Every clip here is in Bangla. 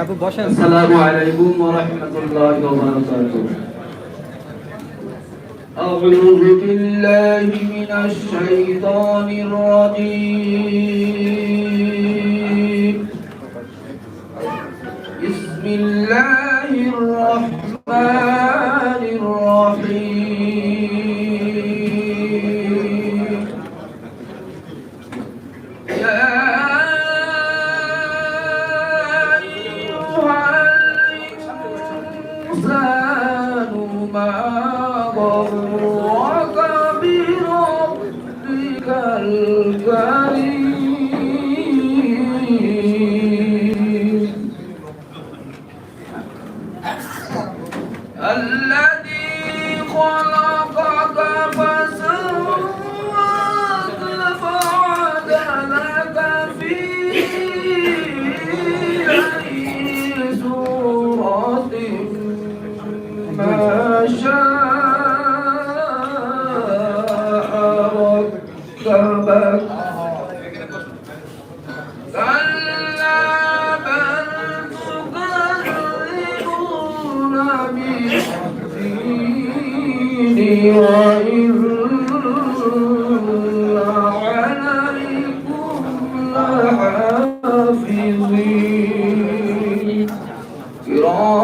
আপু বসেন السلام عليكم ورحمة الله وبركاته أعوذ بالله من الشيطان الرجيم بسم الله الرحمن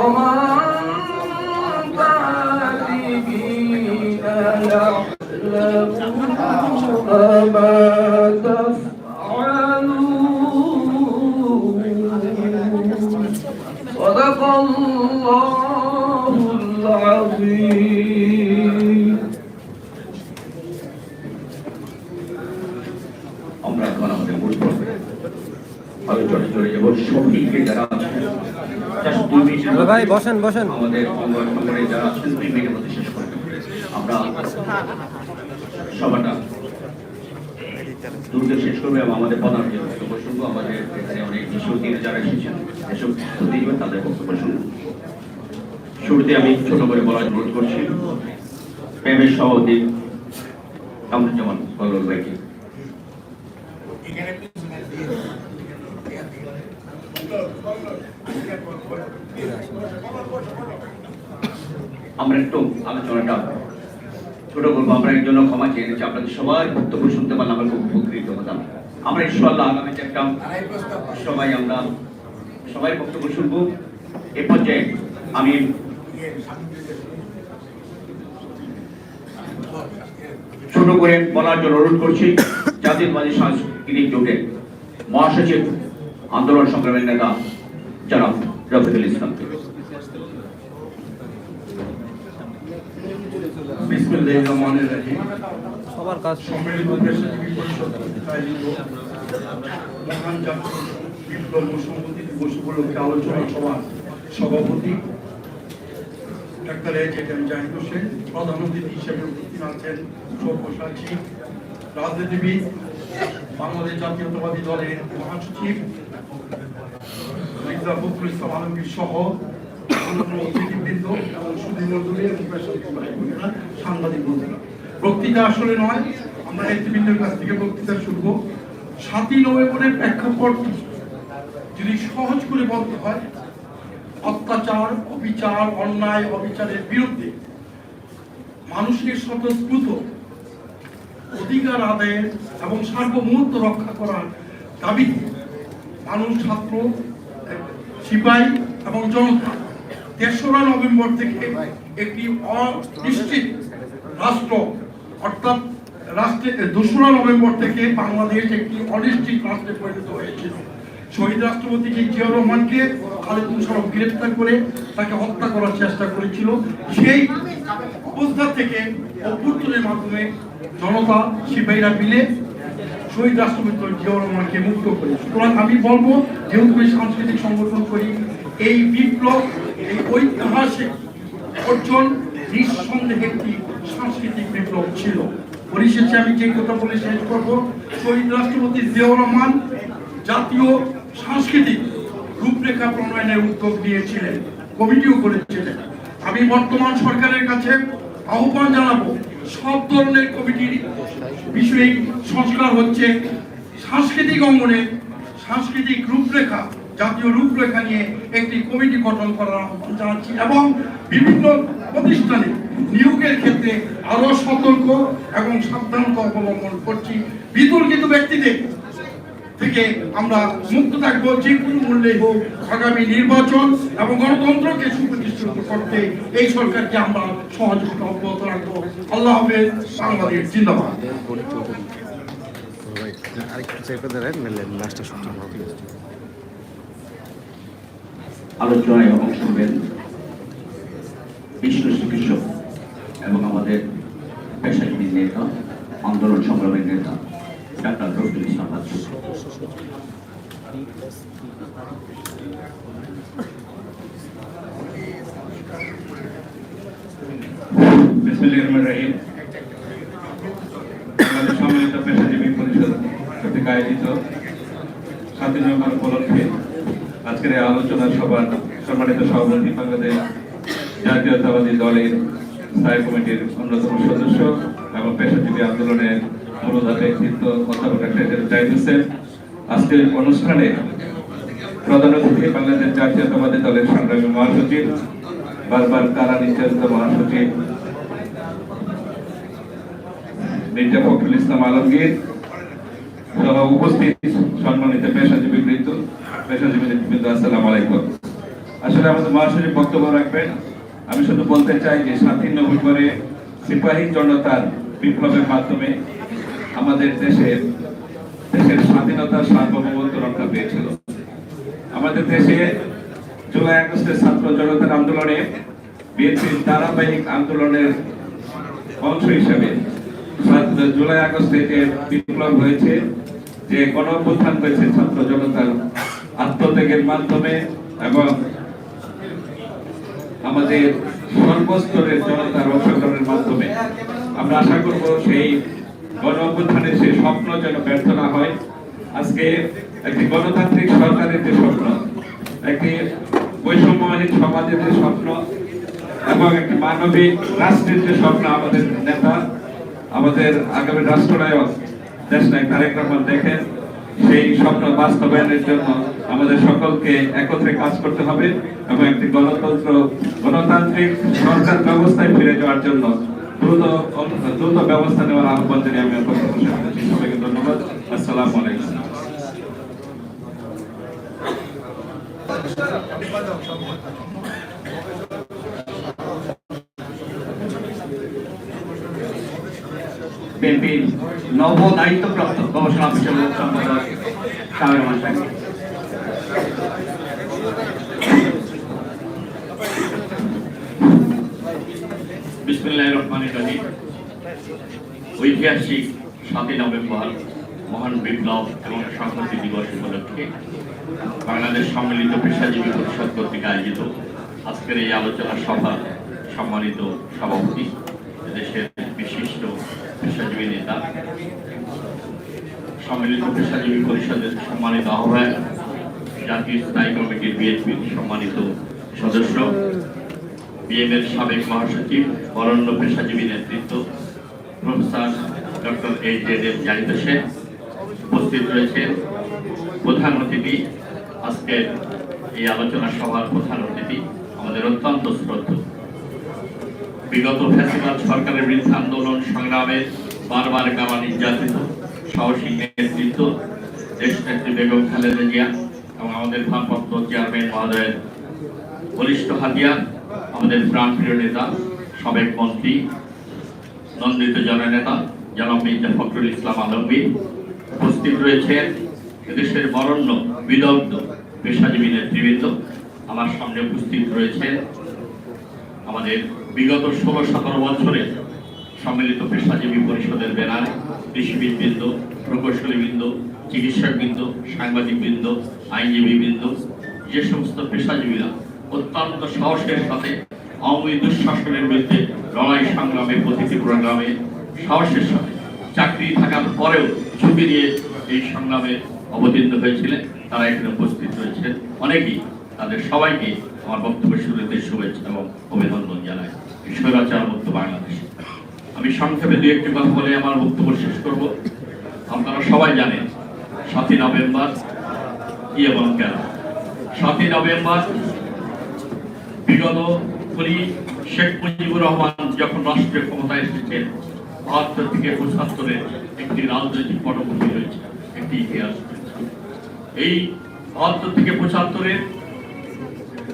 ক্ষমা ভাই, বসেন, বসেন। আমাদের সভাটা শেষ করবে এবং আমাদের প্রধান যে বক্তব্য আমাদের অনেক যারা এসেছেন এসব দিবেন তাদের বক্তব্য শুনব। শুরুতে আমি ছোট করে বলার অনুরোধ করছি প্রেমের সভাপতি কামরুজ্জামান ফজল ভাইকে। আমরা একটু আলোচনাটা ছোট করব। আমরা এর জন্য ক্ষমা চেয়ে নিচ্ছি। আপনাদের সবার বক্তব্য শুনতে পারলে আমরা খুব উপকৃত হতাম। আমরা ইনশাল্লাহ আগামীতে একটা সবাই আমরা সবাই বক্তব্য শুনব। এ পর্যায়ে আমি ছোট করে বলার জন্য অনুরোধ করছি জাতীয়তাবাদী সাংস্কৃতিক জোটের মহাসচিব আন্দোলন সংগ্রামের নেতা যারা রফিকুল ইসলামকে। সবার কাজ সম্মিলিত পেশাজীবী পরিষদ কর্তৃক আয়োজিত মহান জাতীয় বিপ্লব ও দিবস উপলক্ষে আলোচনা সভা সভাপতি doctor A M Zahid Hossain প্রধান অতিথি হিসেবে উপস্থিত আছেন সব্যসাচী রাজনীতিবিদ বাংলাদেশ জাতীয়তাবাদী দলের মহাসচিব মির্জা ফখরুল ইসলাম আলমগীর সহ বক্তৃতা আসলে নয়, আমরা নেতৃবৃন্দের কাছ থেকে বক্তৃতা শুনব। সাতই নভেম্বরের প্রেক্ষাপট যদি সহজ করে বলতে হয়, অত্যাচার, অবিচার, অন্যায়, অবিচারের বিরুদ্ধে মানুষের স্বতঃস্ফূর্ত অধিকার আদায়ের এবং সার্বভৌমত্ব রক্ষা করার দাবিতে মানুষ, ছাত্র, সিপাহী এবং জনতা তেসরা নভেম্বর থেকে একটি অনিশ্চিত রাষ্ট্র অর্থাৎ রাষ্ট্রে দোসরা নভেম্বর থেকে বাংলাদেশ একটি অনিশ্চিত রাষ্ট্রে পরিণত হয়েছিল শহীদ রাষ্ট্রপতি জি জিয়াউর রহমানকে খালেদ মুশারফ গ্রেফতার করে তাকে হত্যা করার চেষ্টা করেছিল। সেই অবস্থা থেকে অভ্যুত্থানের মাধ্যমে জনতা সিপাহীরা মিলে শহীদ রাষ্ট্রপতি জিয়াউর রহমানকে মুক্ত করে সুতরাং আমি বলব যেহেতু আমি সাংস্কৃতিক সংগঠন করি এই বিপ্লব এই ঐতিহাসিক অর্জন নিঃসন্দেহে একটি সাংস্কৃতিক বিপ্লব ছিল। পরিশেষে আমি যে কথা বলে শেষ করব, শহীদ রাষ্ট্রপতি জিয়াউর রহমান জাতীয় সাংস্কৃতিক রূপরেখা প্রণয়নের উদ্যোগ নিয়েছিলেন, কমিটিও করেছিলেন। আমি বর্তমান সরকারের কাছে আহ্বান জানাব, সব ধরনের কমিটির বিষয়ে সংস্কার হচ্ছে, সাংস্কৃতিক অঙ্গনে সাংস্কৃতিক রূপরেখা জাতীয় রূপরেখা নিয়ে একটি কমিটি গঠন করার আহ্বান জানাচ্ছি এবং বিভিন্ন প্রতিষ্ঠানে নিয়োগের ক্ষেত্রে আরও সতর্ক এবং সাবধানতা অবলম্বন করছি। বিতর্কিত ব্যক্তিদের থেকে আমরা মুক্ত থাকব, যে কোনো মূল্যে হোক, আগামী নির্বাচন এবং গণতন্ত্রকে সুপ্রতিষ্ঠিত করতে এই সরকারকে আমরা সহযোগিতা অব্যাহত রাখব। আল্লাহ হাফেজ, বাংলাদেশ জিন্দাবাদ। আরেকটু আলোচনায় অংশ নেবেন বিশ্ব চিকিৎসক এবং আমাদের পেশাজীবী নেতা, আন্দোলন সংগ্রামের নেতা, ডাক্তার রফিল ইসলাম বাচ্চু বিসমিল্লাহির রহমানির রহিম আমাদের সম্মানিত পেশাজীবী পরিষদ কর্তৃক আয়োজিত স্বাধীনতা উপলক্ষে আজকের এই আলোচনা সভার সম্মানিত সভাপতি বাংলাদেশ জাতীয়তাবাদী দলের স্থায়ী কমিটির অন্যতম সদস্য এবং পেশাজীবী আন্দোলনের ব্যক্তিত্ব অধ্যাপক জাহিদ হোসেন আজকের অনুষ্ঠানে প্রধান অতিথি বাংলাদেশ জাতীয়তাবাদী দলের সংগ্রামী মহাসচিব, বারবার কারা নির্যাতিত মহাসচিব মির্জা ফখরুল ইসলাম আলমগীর সহ উপস্থিত সম্মানিত পেশাজীবী বৃন্দ, পেশাজীবী নেতৃবৃন্দ আসসালামু আলাইকুম। আসলে আমাদের মহাসচিব বক্তব্য রাখবেন, আমি শুধু বলতে চাই যে স্বাধীন নভেম্বরে সিপাহী জনতার বিপ্লবের মাধ্যমে আমাদের দেশের দেশের স্বাধীনতার সার্বভৌমত্ব রক্ষা পেয়েছিল। আমাদের দেশে জুলাই আগস্টের ছাত্র জনতার আন্দোলনে বিএনপির ধারাবাহিক আন্দোলনের অংশ হিসেবে জুলাই আগস্টে যে বিপ্লব হয়েছে যে গণ অভ্যুত্থান হয়েছে, ছাত্র জনতার আত্মত্যাগের মাধ্যমে এবং আমাদের সর্বস্তরের জনতার অংশগ্রহণের মাধ্যমে। আমরা আশা করব সেই গণ অভ্যুত্থানের সেই স্বপ্ন যেন ব্যর্থ না হয়। আজকে একটি গণতান্ত্রিক সরকারের যে স্বপ্ন, একটি বৈষম্যহীন সমাজের যে স্বপ্ন এবং একটি মানবিক রাষ্ট্রের যে স্বপ্ন আমাদের নেতা, আমাদের আগামী রাষ্ট্রনায়ক দেশ নায়ক তারেক রহমান দেখেন, সেই স্বপ্ন বাস্তবায়নের জন্য আমাদের সকলকে একত্রে কাজ করতে হবে এবং একটি গণতন্ত্র, গণতান্ত্রিক সরকার ব্যবস্থায় ফিরে যাওয়ার জন্য দ্রুত দ্রুত ব্যবস্থা নেওয়ার আহ্বান জানিয়ে আমি সবাইকে ধন্যবাদ। আসসালামু আলাইকুম। বিএনপির নব দায়িত্বপ্রাপ্ত গবেষণা লোক সম্পাদক সাহেব। রহমান ঐতিহাসিক সাতই নভেম্বর, মহান বিপ্লব এবং সংহতি দিবস উপলক্ষে বাংলাদেশ সম্মিলিত পেশাজীবী পরিষদ কর্তৃক আয়োজিত আজকের এই আলোচনা সভা সম্মানিত সভাপতি দেশের বিশিষ্ট পেশাজীবী নেতা সম্মিলিত পেশাজীবী পরিষদের সম্মানিত আহ্বায়ক, জাতীয় স্থায়ী কমিটির বিএনপির সম্মানিত সদস্য বিএমের সাবেক মহাসচিব, বরণ্য পেশাজীবী নেতৃত্ব, professor doctor H Z M Zahid উপস্থিত রয়েছেন প্রধান অতিথি, আজকের এই আলোচনা সভার প্রধান অতিথি, আমাদের অত্যন্ত শ্রদ্ধ। বিগত ফ্যাসিবাদ সরকারের বিরুদ্ধে আন্দোলন সংগ্রামে বারবার গাওয়া নির্যাতিত। সাহসী নেতৃত্ব দেশ নেত্রী বেগম খালেদা জিয়া এবং আমাদের ভারপ্রাপ্ত চেয়ারম্যান মহোদয়ের বলিষ্ঠ হাতিয়ার আমাদের প্রাণপ্রিয় নেতা, সাবেক মন্ত্রী, নন্দিত জননেতা, জনাব ফখরুল ইসলাম আলমগীর উপস্থিত রয়েছেন এদেশের বরণ্য, বিদগ্ধ, পেশাজীবী নেতৃবৃন্দ। আমার সামনে উপস্থিত রয়েছেন আমাদের বিগত ষোলো সতেরো বছরে সম্মিলিত পেশাজীবী পরিষদের ব্যানারে কৃষিবিদবৃন্দ, প্রকৌশলীবৃন্দ, চিকিৎসকবৃন্দ, সাংবাদিকবৃন্দ, আইনজীবীবৃন্দ, যে সমস্ত পেশাজীবীরা অত্যন্ত সাহসের সাথে আওয়ামী দুঃশাসনের বিরুদ্ধে লড়াই সংগ্রামে, প্রতিটি প্রোগ্রামে সাহসের সাথে চাকরি থাকার পরেও ঝুঁকি দিয়ে এই সংগ্রামে অবতীর্ণ হয়েছিলেন। তারা এখানে উপস্থিত রয়েছেন। অনেকেই তাদের সবাইকে আমার বক্তব্য শুরুতে শুভেচ্ছা এবং অভিনন্দন জানাই। স্বৈরাচার মুক্ত বাংলাদেশ। আমি সংক্ষেপে দু একটি কথা বলে আমার বক্তব্য শেষ করব। আপনারা সবাই জানেন, সাতই নভেম্বর কি এবং কেন? সাতই নভেম্বর বিগত উনি শেখ মুজিবুর রহমান যখন রাষ্ট্রীয় ক্ষমতায় এসেছেন, বাহাত্তর থেকে পঁচাত্তরের একটি রাজনৈতিক পটভূমি রয়েছে, একটি ইতিহাস এই বাহাত্তর থেকে পঁচাত্তরের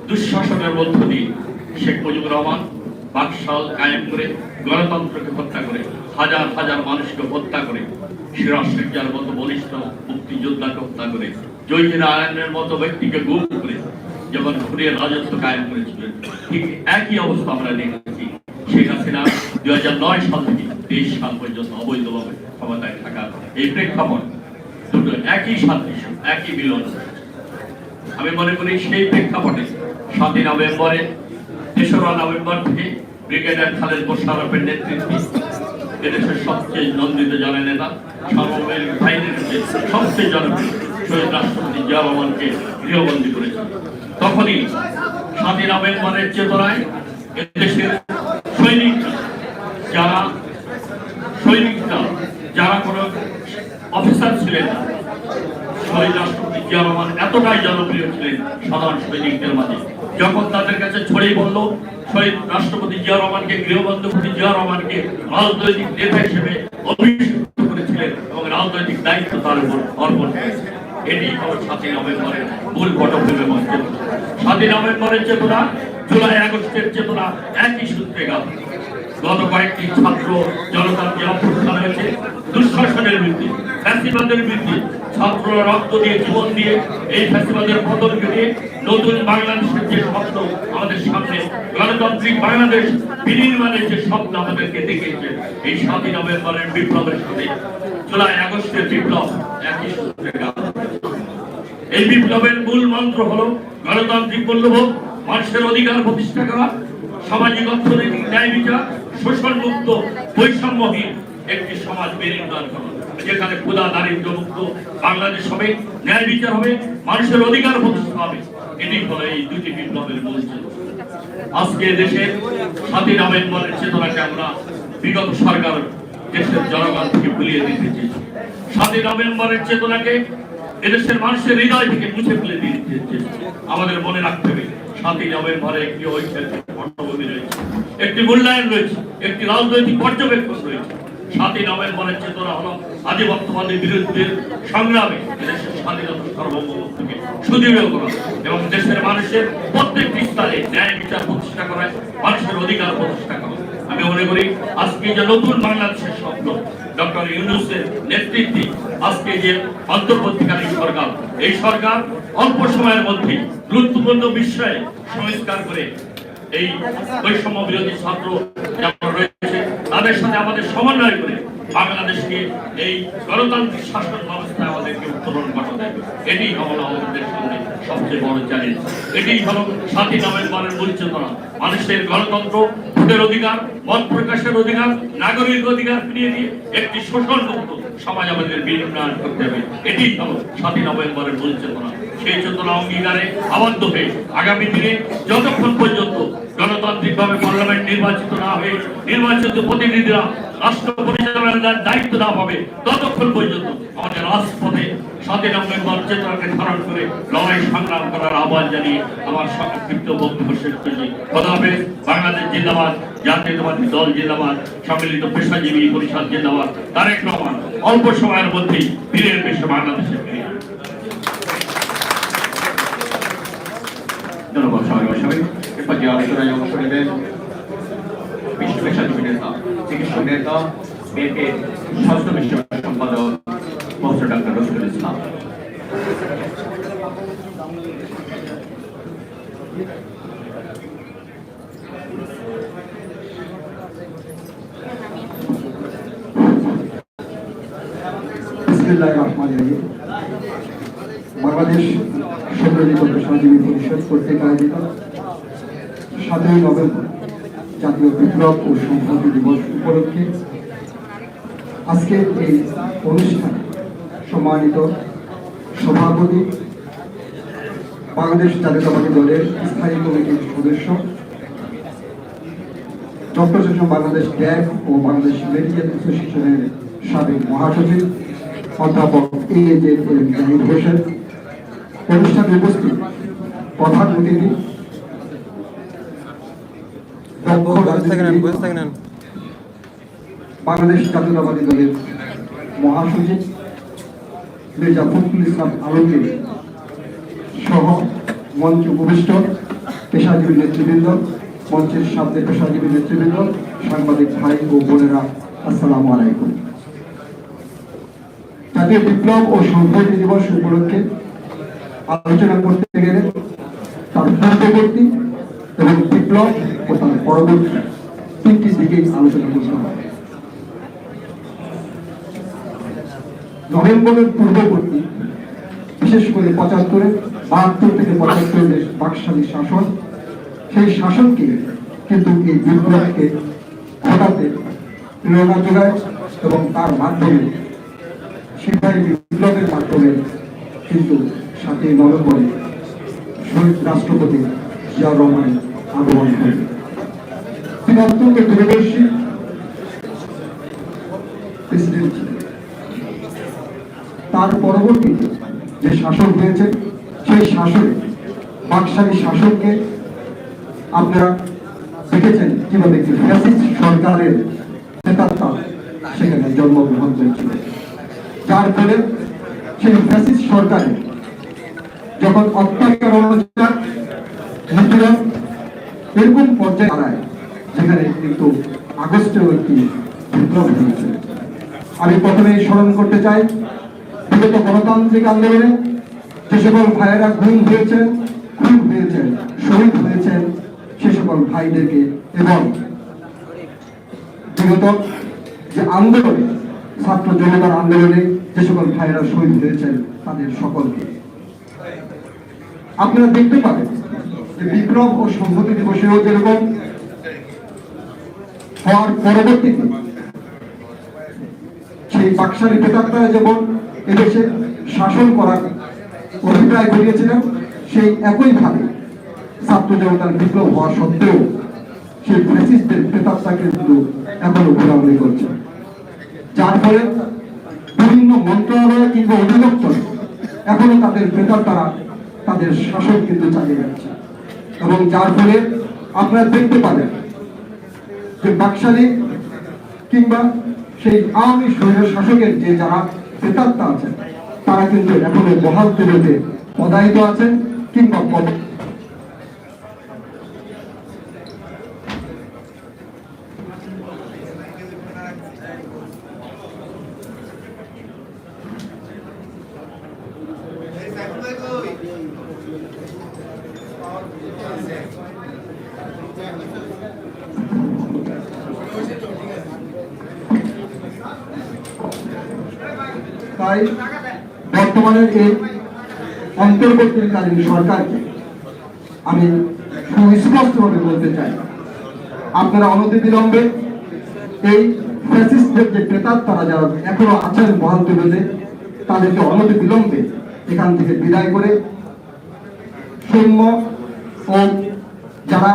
দুঃশাসনের মধ্য দিয়ে শেখ মুজিবুর রহমান বাকশাল কায়েম করে, গণতন্ত্রকে হত্যা করে, হাজার হাজার মানুষকে হত্যা করে সিরাজ মতো বলিষ্ঠ মুক্তিযোদ্ধাকে হত্যা করে জয়ীর আয়নের মতো ব্যক্তিকে গুম করে যখন ঘুরে রাজত্ব কায়েম করেছিলেন। ঠিক একই অবস্থা আমরা দেখেছি। শেখ হাসিনা দুই হাজার নয় সাল থেকে তেইশ সাল পর্যন্ত অবৈধভাবে ক্ষমতায় থাকা এই প্রেক্ষাপট দুটো একই সাদৃশ্য, একই মিলন। আমি মনে করি সেই প্রেক্ষাপটে সাতই নভেম্বরে তেসরা নভেম্বর থেকে ব্রিগেডিয়ার খালেদ মোশারফের নেতৃত্বে এদেশের সবচেয়ে নন্দিত জননেতা বাহিনীর মধ্যে সবচেয়ে জনপ্রিয় শহীদ রাষ্ট্রপতি জিয়া রহমানকে গৃহবন্দী করেছে তখনই সাতই নভেম্বরের চেতনায় এদেশের সৈনিক যারা, সৈনিকরা যারা কোনো অফিসার ছিলেন না, শহীদ রাষ্ট্রপতি জিয়া রহমান এতটাই জনপ্রিয় ছিলেন সাধারণ সৈনিকদের মাঝে। যখন তাদের কাছে ছড়িয়ে বলল শহীদ রাষ্ট্রপতি জিয়া রহমানকে, গৃহবন্ধপতি জিয়া রহমানকে রাজনৈতিক নেতা হিসেবে অভিষিক্ত করেছিলেন এবং রাজনৈতিক দায়িত্ব তার উপর অর্পণ। এটি হল সাতই নভেম্বরের মূল পটভূমি চেতনা সাতই নভেম্বরের চেতনা, জুলাই আগস্টের চেতনা, একই সূত্রে গাঁথা গত কয়েকটি ছাত্র জনতার যে অভ্যুত্থান হয়েছে, দুঃশাসনের বিরুদ্ধে ফ্যাসিবাদের বিরুদ্ধে ছাত্ররা রক্ত দিয়ে, জীবন দিয়ে, এই ফ্যাসিবাদের পতন ঘটিয়ে নতুন বাংলাদেশের যে স্বপ্ন আমাদের সামনে, গণতান্ত্রিক বাংলাদেশ বিনির্মাণের যে স্বপ্ন আমাদেরকে দেখিয়েছে, এই সাতই নভেম্বরের বিপ্লবের সাথে জুলাই আগস্টের বিপ্লব একই সূত্রে এই বিপ্লবের মূল মন্ত্র হলো গণতান্ত্রিক মূল্যবোধ, মানুষের অধিকার প্রতিষ্ঠা করা, সামাজিক অর্থনৈতিক ন্যায় বিচার শোষণ মুক্ত বৈষম্যহীন একটি সমাজ বিনির্মাণ করা যেখানে ক্ষুদা দারিদ্র মুক্ত বাংলাদেশ হবে, ন্যায় বিচার হবে, মানুষের অধিকার প্রতিষ্ঠা হবে। এটি হলো এই দুটি বিপ্লবের মূল। আজকে দেশের সাতই নভেম্বরের চেতনাকে আমরা বিগত সরকার, দেশের জনগণ থেকে ভুলিয়ে দিতে চেয়েছি। সাতই নভেম্বরের চেতনাকে এদেশের মানুষের হৃদয় থেকে মুছে ফেলে দিতে চেয়েছি। আমাদের মনে রাখতে হবে সাতই নভেম্বরে একটি ঐতিহাসিক পটভূমি রয়েছে। একটি মূল্যায়ন রয়েছে, একটি রাজনৈতিক পর্যবেক্ষণ রয়েছে। সাতই নভেম্বরের চেতনা হলো আধিপত্যবাদের বিরুদ্ধে সংগ্রামে দেশের স্বাধীনতা সার্বভৌমত্বকে সুদৃঢ় করা এবং দেশের মানুষের প্রত্যেকটি স্তরে ন্যায় বিচার প্রতিষ্ঠা করা, মানুষের অধিকার প্রতিষ্ঠা করা। আমি মনে করি, আজকে যে নতুন বাংলাদেশের স্বপ্ন ডক্টর ইউনুসের নেতৃত্বে আজকে যে অন্তর্বর্তীকালীন সরকার, এই সরকার অল্প সময়ের মধ্যে গুরুত্বপূর্ণ বিষয়ে সংস্কার করে এই বৈষম্য বিরোধী ছাত্র যারা রয়েছে, তাদের সাথে আমাদের সমন্বয় করে বাংলাদেশকে এই গণতান্ত্রিক শাসন ব্যবস্থায় আমাদেরকে উত্তরণ ঘটাতে। এটি হলো আমাদের সামনে সবচেয়ে বড় চ্যালেঞ্জ এটি হলো সাতই নভেম্বরের মূল চেতনা মানুষের গণতন্ত্র, ভোটের অধিকার, মত প্রকাশের অধিকার, নাগরিক অধিকার ফিরিয়ে দিয়ে একটি শোষণ মুক্ত সমাজ আমাদের বিনির্মাণ করতে হবে। এটি হলো সাতই নভেম্বরের পরিচেতনা সেই চেতনা অঙ্গীকারে আবদ্ধ হয়ে আগামী দিনে যতক্ষণ পর্যন্ত গণতান্ত্রিকভাবে পার্লামেন্ট নির্বাচিত না হয়ে নির্বাচিত প্রতিনিধিরা রাষ্ট্র পরিচালনার দায়িত্ব না পাবে ততক্ষণ পর্যন্ত আমাদের রাজপথে সাতই নভেম্বর চেতনাকে ধারণ করে লড়াই সংগ্রাম করার আহ্বান জানিয়ে আমার সংক্ষিপ্ত বক্তব্য শেষ করছি। কথা বাংলাদেশ জিন্দাবাদ, জাতীয়তাবাদী দল জিন্দাবাদ, সম্মিলিত পেশাজীবী পরিষদ জিন্দাবাদ। তারেক রহমান, অল্প সময়ের মধ্যেই ফিরে এসে বাংলাদেশে ধন্যবাদ সবাই সবাই যে আলোচনায় অংশ নেবেন বিশ্ব পেশাজীবী নেতা চিকিৎসক নেতা বিএনপির স্বাস্থ্য বিষয়ক সম্পাদক প্রফেসর ডাক্তার রফিকুল ইসলাম বাংলাদেশ পেশাজীবী পরিষদ কর্তৃক আয়োজিত সাতই নভেম্বর, জাতীয় বিপ্লব ও সংহতি দিবস উপলক্ষে আজকে এই অনুষ্ঠানে সম্মানিত সভাপতি বাংলাদেশ জাতীয়তাবাদী দলের স্থায়ী কমিটির সদস্য, ডক্টর সেশন বাংলাদেশ ড্যাগ ও বাংলাদেশ মেডিকেল অ্যাসোসিয়েশনের সাবেক মহাসচিব, অধ্যাপক A J M Zahid Hossain. অনুষ্ঠানে উপস্থিত প্রধান অতিথি দক্ষ বসে থাকেন রাজনীতিবিদ, বসে থাকেন বাংলাদেশ জাতীয়তাবাদী দলের মহাসচিব মির্জা ফখরুল ইসলাম আলমগীর সহ মঞ্চ উপবিষ্ট পেশাজীবী নেতৃবৃন্দ, মঞ্চের সামনে পেশাজীবী নেতৃবৃন্দ, সাংবাদিক ভাই ও বোনেরা, আসসালামু আলাইকুম। জাতীয় বিপ্লব ও সংহতি দিবস উপলক্ষে আলোচনা করতে গেলে তার পূর্ববর্তী এবং বিপ্লব ও তার পরবর্তী তিনটি দিকেই আলোচনা করতে নভেম্বরের পূর্ববর্তী বিশেষ করে পঁচাত্তরে বাহাত্তর থেকে পঁচাত্তরের বাকশালী শাসন সেই শাসনকে কিন্তু এই বিপ্লবকে ঘটাতে প্রেরণা যোগায় এবং তার মাধ্যমে সিপাহী বিপ্লবের মাধ্যমে কিন্তু সাতই নভেম্বরে শহীদ রাষ্ট্রপতি জিয়া রহমানের তার পরবর্তীতে যে শাসন হয়েছে, সেই শাসনে বাকশালী শাসনকে আপনারা দেখেছেন কীভাবে একটি সরকারের নেতাত্তা সেখানে জন্মগ্রহণ করেছিল। যার ফলে সেই ফ্যাসিস্ট সরকারে যখন অত্যাচার নিপীড়ন এরকম পর্যায়ে দাঁড়ায়, যেখানে কিন্তু আগস্টেও একটি বিপ্লব হয়েছে আমি প্রথমে স্মরণ করতে চাই, বিগত গণতান্ত্রিক আন্দোলনে যে সকল ভাইয়েরা গুম হয়েছেন, খুন হয়েছেন, শহীদ হয়েছেন, সে সকল ভাইদেরকে এবং বিগত যে আন্দোলনে, ছাত্র জনতার আন্দোলনে যে সকল ভাইয়েরা শহীদ হয়েছেন, তাদের সকলকে। আপনারা দেখতে পাবেন বিপ্লব ও সংহতি দিবসেও যেরকম হওয়ার পরবর্তীতে সেই বাকশালী প্রেতাত্মারা যেমন এদেশে শাসন করার অভিপ্রায় করিয়েছিলেন সেই একইভাবে ছাত্র জনতার বিপ্লব হওয়া সত্ত্বেও সেই ফ্যাসিস্টদের প্রেতাত্মাকে কিন্তু এখনও ঘোরাঘুরি করছে। যার ফলে বিভিন্ন মন্ত্রণালয় কিংবা অধিদপ্তর এখনও তাদের প্রেতাত্মারা তাদের শাসন কিন্তু চালিয়ে যাচ্ছে। এবং যার ফলে আপনারা দেখতে পাবেন যে বাকশালী কিংবা সেই আওয়ামী শহীদ শাসকের যে যারা প্রেতাত্মা আছেন, তারা কিন্তু এখনও বহাল পদায়িত আছেন কিংবা তাই বর্তমানের এই অন্তর্বর্তীকালীন সরকারকে আমি সুস্পষ্টভাবে বলতে চাই। আপনারা অনতিবিলম্বে এই ফ্যাসিস্টদের যে ক্রেতার তারা যারা এখনও আছেন বহাল তুলে তাদেরকে অনতিবিলম্বে এখান থেকে বিদায় করে সৌম্য ও যারা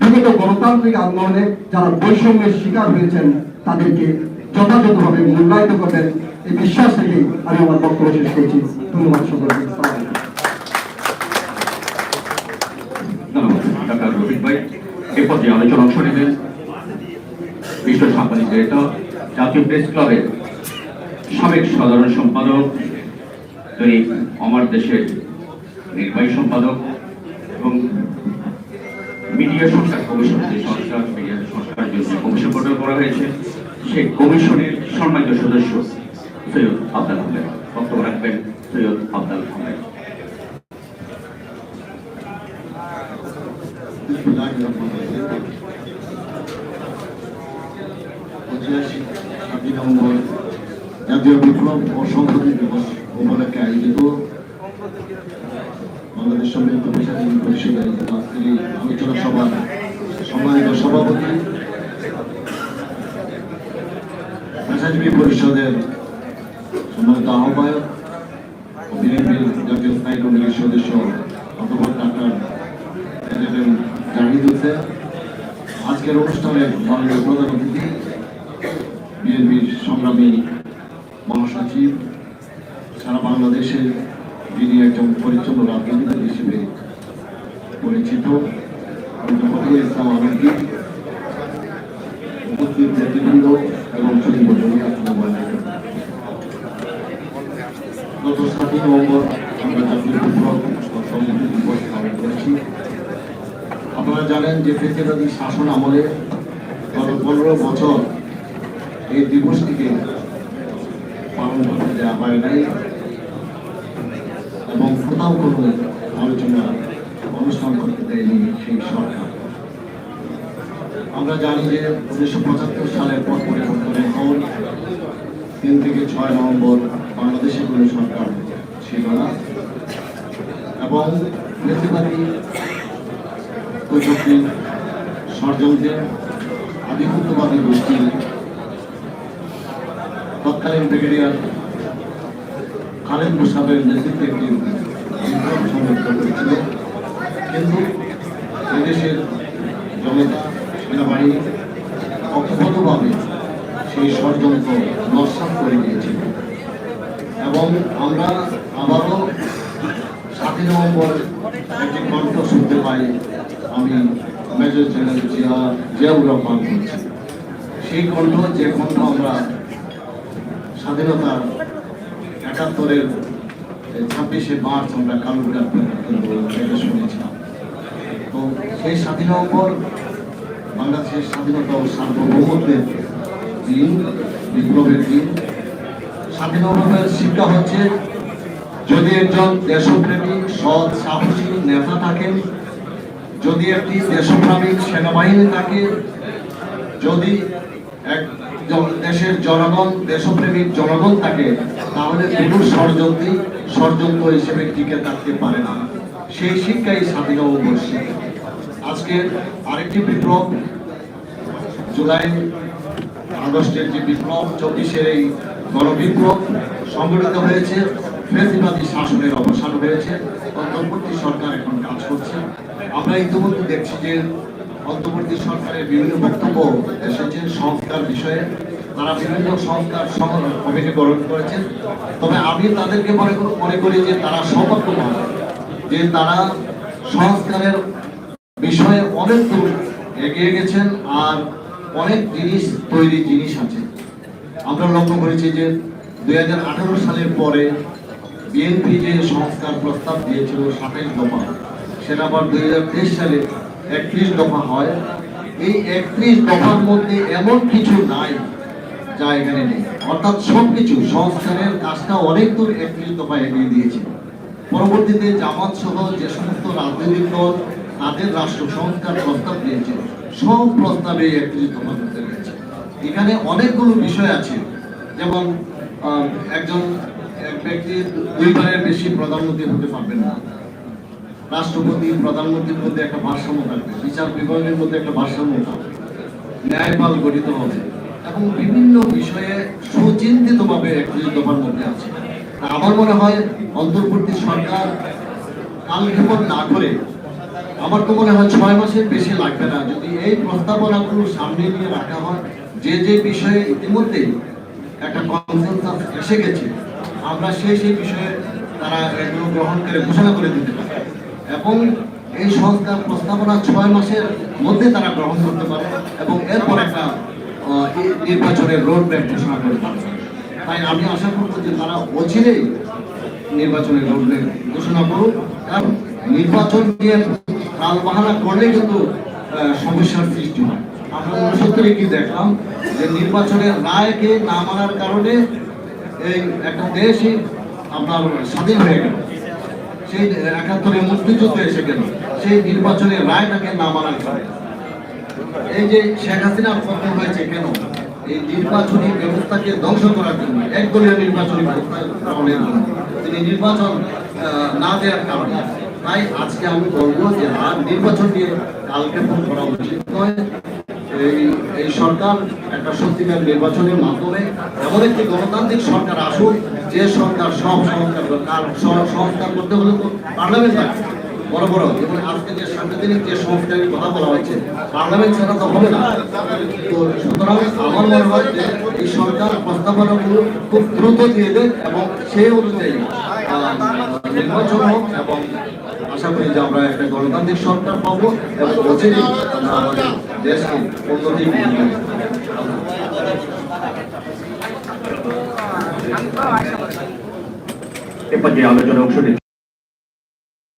বিগত গণতান্ত্রিক আন্দোলনে যারা বৈষম্যের শিকার হয়েছেন, তাদেরকে যথাযথভাবে মূল্যায়িত করবেন, এই বিশ্বাস থেকেই আমি আমার বক্তব্য শেষ করছি। ধন্যবাদ সকলকে। ভাই, এ পর্যায়ে আলোচনা জাতীয় সাবেক সাধারণ সম্পাদক আমার দেশের নির্বাহী সম্পাদক এবং মিডিয়া সংস্কার যে সংস্কার মিডিয়া সংস্কার জন্য গঠন করা হয়েছে সেই কমিশনের সম্মানিত সদস্য সৈয়দ আবদাল আহমেদ বক্তব্য রাখবেন সৈয়দ আবদাল আহমেদ জাতীয় বিপ্লব ও সংহতি দিবস উপলক্ষে আয়োজিত বাংলাদেশ সমৃদ্ধ পেশাজীবী পরিষদের আজকের আলোচনা সভার সম্মানিত সভাপতি পেশাজীবী পরিষদের সম্মানিত আহ্বায়ক, বিএনপির জাতীয় স্থায়ী কমিটির সদস্য অথবা ডাক্তার জাহিদ হোসেন। আজকের অনুষ্ঠানের মাননীয় প্রধান অতিথি, বিএনপির সংগ্রামী মহাসচিব, সারা বাংলাদেশে যিনি একজন পরিচ্ছন্ন রাজনীতিবিদ হিসেবে পরিচিত ইসলাম আলমগীর উপস্থিত নেতৃবৃন্দ এবং ছবি বন্ধনী আসসালামু আলাইকুম গত সাতই নভেম্বর আমরা জাতীয় বিপ্লব ও সংহতি দিবস পালন করেছি আপনারা জানেন যে ফেসিবাদী শাসন আমলে গত পনেরো বছর এই দিবসটিকে পালন করতে দেওয়া হয় নাই এবং কোথাও কোনো আলোচনা, অনুষ্ঠান করতে দেয়নি সেই সরকার। আমরা জানি যে উনিশশো পঁচাত্তর সালের পর পরিবর্তনের পর তিন থেকে ছয় নভেম্বর বাংলাদেশে কোনো সরকার ছিল না এবং ফেসিবাদী প্রযুক্তি ষড়যন্ত্রের আধিপত্যবাদী গোষ্ঠী, তৎকালীন ব্রিগেডিয়ার খালেদ মুসাবের নেতৃত্বে একটি বিপ্লব সংগঠিত করেছিল কিন্তু এদেশের জনতা, সেনাবাহিনী অক্ষতভাবে সেই ষড়যন্ত্র নস্বাত করে দিয়েছিল। এবং আমরা আবারও সাতই নভেম্বর একটি কণ্ঠ শুনতে পাই আমি মেজর জেনারেল জিয়া জিয়াউর রহমান করছি। সেই কণ্ঠ যে কণ্ঠ আমরা স্বাধীনতার একাত্তরের ছাব্বিশে মার্চ আমরা কালুঘাট এটা শুনেছিলাম। তো সেই স্বাধীন নভেম্বর বাংলাদেশের স্বাধীনতা ও সার্বভৌমত্বের দিন, বিপ্লবের দিন। স্বাধীন নভেম্বরের শিক্ষা হচ্ছে যদি একজন দেশপ্রেমী সৎ, সাহসী নেতা থাকেন যদি একটি দেশপ্রেমিক সেনাবাহিনী থাকে, যদি এক দেশের জনগণ, দেশপ্রেমিক জনগণ থাকে, তাহলে কোনো ষড়যন্ত্রী, ষড়যন্ত্র হিসেবে টিকে থাকতে পারে না। সেই শিক্ষাই স্বাধীন অবশ্যই আজকে আরেকটি বিপ্লব, জুলাই আগস্টের যে বিপ্লব, চব্বিশের এই গণবিপ্লব সংগঠিত হয়েছে, ফেসিবাদী শাসনের অবসান হয়েছে, অন্তর্বর্তী সরকার এখন কাজ করছে। আমরা ইতিমধ্যে দেখছি যে অন্তর্বর্তী সরকারের বিভিন্ন বক্তব্য এসেছে সংস্কার বিষয়ে। তারা বিভিন্ন সংস্কার কমিটি গঠন করেছেন। তবে আমি তাদেরকে মনে মনে করি যে তারা সৌভাগ্য নয় যে তারা সংস্কারের বিষয়ে অনেক দূর এগিয়ে গেছেন আর অনেক জিনিস তৈরি জিনিস আছে। আমরা লক্ষ্য করেছি যে দুই হাজার আঠারো সালের পরে বিএনপি যে সংস্কার প্রস্তাব দিয়েছিল সাতাইশ দফা সেটা আবার দুই সালে একত্রিশ দফা হয়। এই একত্রিশ দফার মধ্যে এমন কিছু নাই যা এখানে নেই। অর্থাৎ সবকিছু, সংস্কারের কাজটা অনেক দূর একত্রিশ দফা এগিয়ে দিয়েছে। পরবর্তীতে জামাত সহ যে সমস্ত রাজনৈতিক দল, তাদের রাষ্ট্র সংস্কার প্রস্তাব দিয়েছে, সব প্রস্তাবে একত্রিশ দফা করতে রয়েছে এখানে অনেকগুলো বিষয় আছে। যেমন একজন এক ব্যক্তি দুইবারের বেশি প্রধানমন্ত্রী হতে পারবেন না। রাষ্ট্রপতি, প্রধানমন্ত্রীর মধ্যে একটা ভারসাম্য থাকবে, বিচার বিভাগের মধ্যে একটা ভারসাম্য থাকবে, ন্যায়পাল গঠিত হবে। এবং বিভিন্ন বিষয়ে সুচিন্তিতভাবে দফার মধ্যে আছে। আমার মনে হয় অন্তর্বর্তী সরকার কালক্ষেপণ না করে, আমার তো মনে হয় ছয় মাসের বেশি লাগবে না। যদি এই প্রস্তাবনাগুলো সামনে নিয়ে রাখা হয়, যে যে বিষয়ে ইতিমধ্যে একটা কনসেনসাস এসে গেছে, আমরা সেই সেই বিষয়ে তারা এগুলো গ্রহণ করে ঘোষণা করে দিতে পারে। এবং এই সংস্কার প্রস্তাবনা ছয় মাসের মধ্যে তারা গ্রহণ করতে পারে এবং এরপর একটা নির্বাচনের রোড ম্যাপ ঘোষণা করে তাই আমি আশা করব যে তারা অচিরেই নির্বাচনের রোড ম্যাপ ঘোষণা করুক। কারণ নির্বাচন নিয়ে কাল বাহানা করলে কিন্তু সমস্যার সৃষ্টি হয়। আমরা উনসত্তরে কি দেখলাম যে নির্বাচনের রায়কে না মানার কারণে এই একটা দেশই আপনার স্বাধীন হয়ে গেল। সেই একাত্তরে মুক্তিযুদ্ধ এসে গেল। সেই নির্বাচনের রায়টাকে না মানার এই যে শেখ হাসিনার পতন হয়েছে কেন? এই নির্বাচনী ব্যবস্থাকে ধ্বংস করার জন্য একদলীয় নির্বাচনী ব্যবস্থা তিনি নির্বাচন না দেওয়ার কারণে। তাই আজকে আমি বলব যে আর নির্বাচন নিয়ে কালকে ফোন করা উচিত নয়। এই এই সরকার একটা সত্যিকার নির্বাচনের মাধ্যমে এমন একটি গণতান্ত্রিক সরকার আসুক, যে সরকার সব সংস্কার সংস্কার করতে হলে তো পার্লামেন্ট লাগবে বড় বড়। এবং আজকে যে সাংবিধানিক যে সংস্কারের কথা বলা হয়েছে, পার্লামেন্ট ছাড়া তো হবে না। তো সুতরাং আমার মনে হয় যে এই সরকার প্রস্তাবনাগুলো খুব দ্রুত দিয়ে দেয় এবং সেই অনুযায়ী নির্বাচন হোক এবং আশা করি যে আমরা একটা গণতান্ত্রিক সরকার পাবো এবং আমরা আমাদের দেশকে উন্নতি দিকে নিয়ে এ পর্যায়ে আলোচনা অংশ